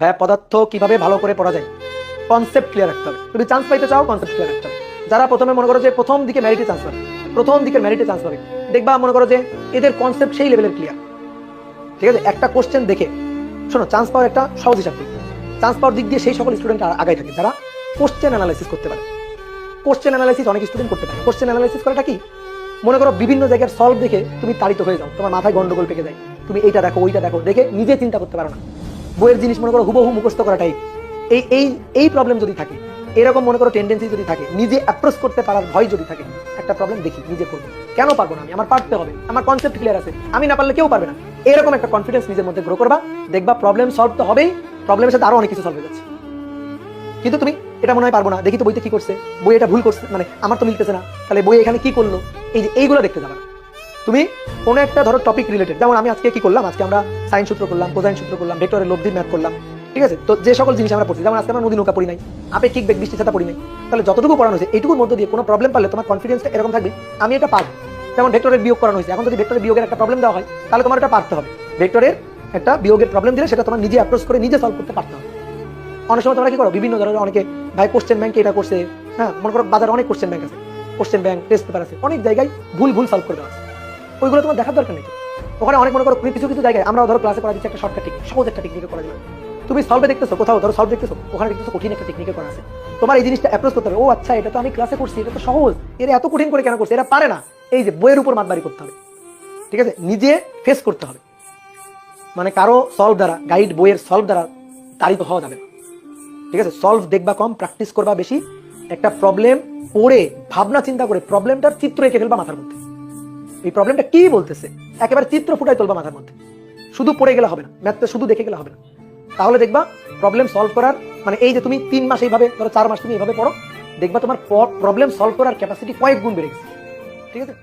ভাইয়া পদার্থ কীভাবে ভালো করে পড়া যায়? কনসেপ্ট ক্লিয়ার রাখতে হবে। তুমি চান্স পাইতে চাও কনসেপ্ট ক্লিয়ার রাখতে হবে। যারা প্রথমে মনে করো যে প্রথম দিকে ম্যারিটে চান্স পাবে, প্রথম দিকের ম্যারিটে চান্স পাবে, দেখবা মনে করো যে এদের কনসেপ্ট সেই লেভেলের ক্লিয়ার ঠিক আছে? একটা কোশ্চেন দেখে, শোনো চান্স পাওয়ার একটা সহজ হিসাব চান্স পাওয়ার দিক দিয়ে সেই সকল স্টুডেন্ট আগায় থাকে। যারা কোশ্চেন অ্যানালাইসিস করতে পারে। কোশ্চেন অ্যানালাইসিস অনেক স্টুডেন্ট করতে পারে। কোশ্চেন অ্যানালাইসিস করাটা কি? মনে করো বিভিন্ন জায়গার সলভ দেখে তুমি তাড়িত হয়ে যাও। তোমার মাথায় গন্ডগোল পেকে যায়। তুমি এইটা দেখো, ওইটা দেখো, দেখে নিজে চিন্তা করতে পারো না। বইয়ের জিনিস মনে করো হুবহু মুখস্থ করা টাইপ এই এই এই প্রবলেম যদি থাকে, এরকম মনে করো টেন্ডেন্সি যদি থাকে, নিজে অ্যাপ্রোচ করতে পারার ভয় যদি থাকে, একটা প্রবলেম দেখি, নিজে করব। কেন পারব না আমি? আমার পারতে হবে। আমার কনসেপ্ট ক্লিয়ার আছে। আমি না পারলে কেউ পারবে না। এরকম একটা কনফিডেন্স নিজের মধ্যে গ্রো করবা, দেখবা প্রবলেম সলভ তো হবেই প্রবলেমের সাথে আরও অনেক কিছু সলভ হয়ে যাচ্ছে। কিন্তু তুমি এটা মনে হয় পারব না। দেখি তো বইতে কি করছে। বই এটা ভুল করছে। মানে আমার তো মিলতেছে না। তাহলে বই এখানে কি করল? এই যে এইগুলো দেখতে যাবা। তুমি কোনো একটা ধরো টপিক রিলেটেড যেমন আমি আজকে কি করলাম? আজকে আমরা সাইন সূত্র করলাম কোজাইন সূত্র করলাম ভেক্টরের লব্ধির ম্যাথ করলাম, ঠিক আছে? তো যে সকল জিনিস আমরা পড়ছি, যেমন আজকে আমরা নদী নৌকা পড়ি নাই আপেক্ষিক বেগ বৃষ্টি ছাতা পড়ি নাই, তাহলে যতটুকু পড়ানো হয়েছে, এইটুকুর মধ্যে দিয়ে কোনো প্রবলেম পারলে তোমার কনফিডেন্সটা এরকম থাকবে, আমি এটা পারব। যেমন ভেক্টরের বিয়োগ করানো হয়েছে, এখন যদি ভেক্টরের বিয়োগের একটা প্রবলেম দেওয়া হয়, তাহলে তোমার এটা পারতে হবে। ভেক্টরের একটা বিয়োগের প্রবলেম দিলে সেটা তোমার নিজে অ্যাপ্রোচ করে নিজে সলভ করতে পারতে হবে। অনেক সময় তোমরা কি করো, বিভিন্ন ধরনের অনেকে, ভাই কোশ্চেন ব্যাংকে এটা করছে হ্যাঁ মনে করো বাজারে অনেক কোশ্চেন ব্যাংক আছে কোশ্চেন ব্যাংক টেস্ট পেপার আছে, অনেক জায়গায় ভুল ভুল সলভ করে দেওয়া আছে। ওইগুলো তোমার দেখার দরকার নেই। ওখানে অনেক মনে করো কিছু কিছু জায়গায় আমরা ধরো ক্লাসে করা দিচ্ছি একটা শর্টকাট টেকনিক সহজ একটা টেকনিকে করা যাবে তুমি সলভে দেখতেছো, কোথাও ধরো সলভ দেখতেছো, ওখানে দেখতেছো কঠিন একটা টেকনিকে করা আছে। তোমার এই জিনিসটা অ্যাপ্রোচ করতে হবে। ও আচ্ছা এটা তো আমি ক্লাসে করছি, এটা তো সহজ। এরা এত কঠিন করে কেন করছে? এরা পারে না। এই যে বইয়ের উপর মাতবাড়ি করতে হবে। ঠিক আছে? নিজে ফেস করতে হবে। মানে কারও সলভ দ্বারা গাইড বইয়ের সলভ দ্বারা তাড়িত হওয়া যাবে না। ঠিক আছে? সলভ দেখবা কম প্র্যাকটিস করবা বেশি। একটা প্রবলেম পড়ে, ভাবনা চিন্তা করে প্রবলেমটার চিত্র এঁকে ফেলবা মাথার মধ্যে। এই প্রবলেমটা কি বলতেছে? একেবারে চিত্র ফুটাই তুলবা মাথার মধ্যে। শুধু পড়ে গেলে হবে না ম্যাথটা শুধু দেখে গেলে হবে না। তাহলে দেখবা প্রবলেম সলভ করার মানে এই যে তুমি তিন মাস এইভাবে, ধরো চার মাস তুমি এইভাবে পড়ো, দেখবা তোমার প্রবলেম সলভ করার ক্যাপাসিটি কয়েক গুণ বেড়ে গেছে। ঠিক আছে?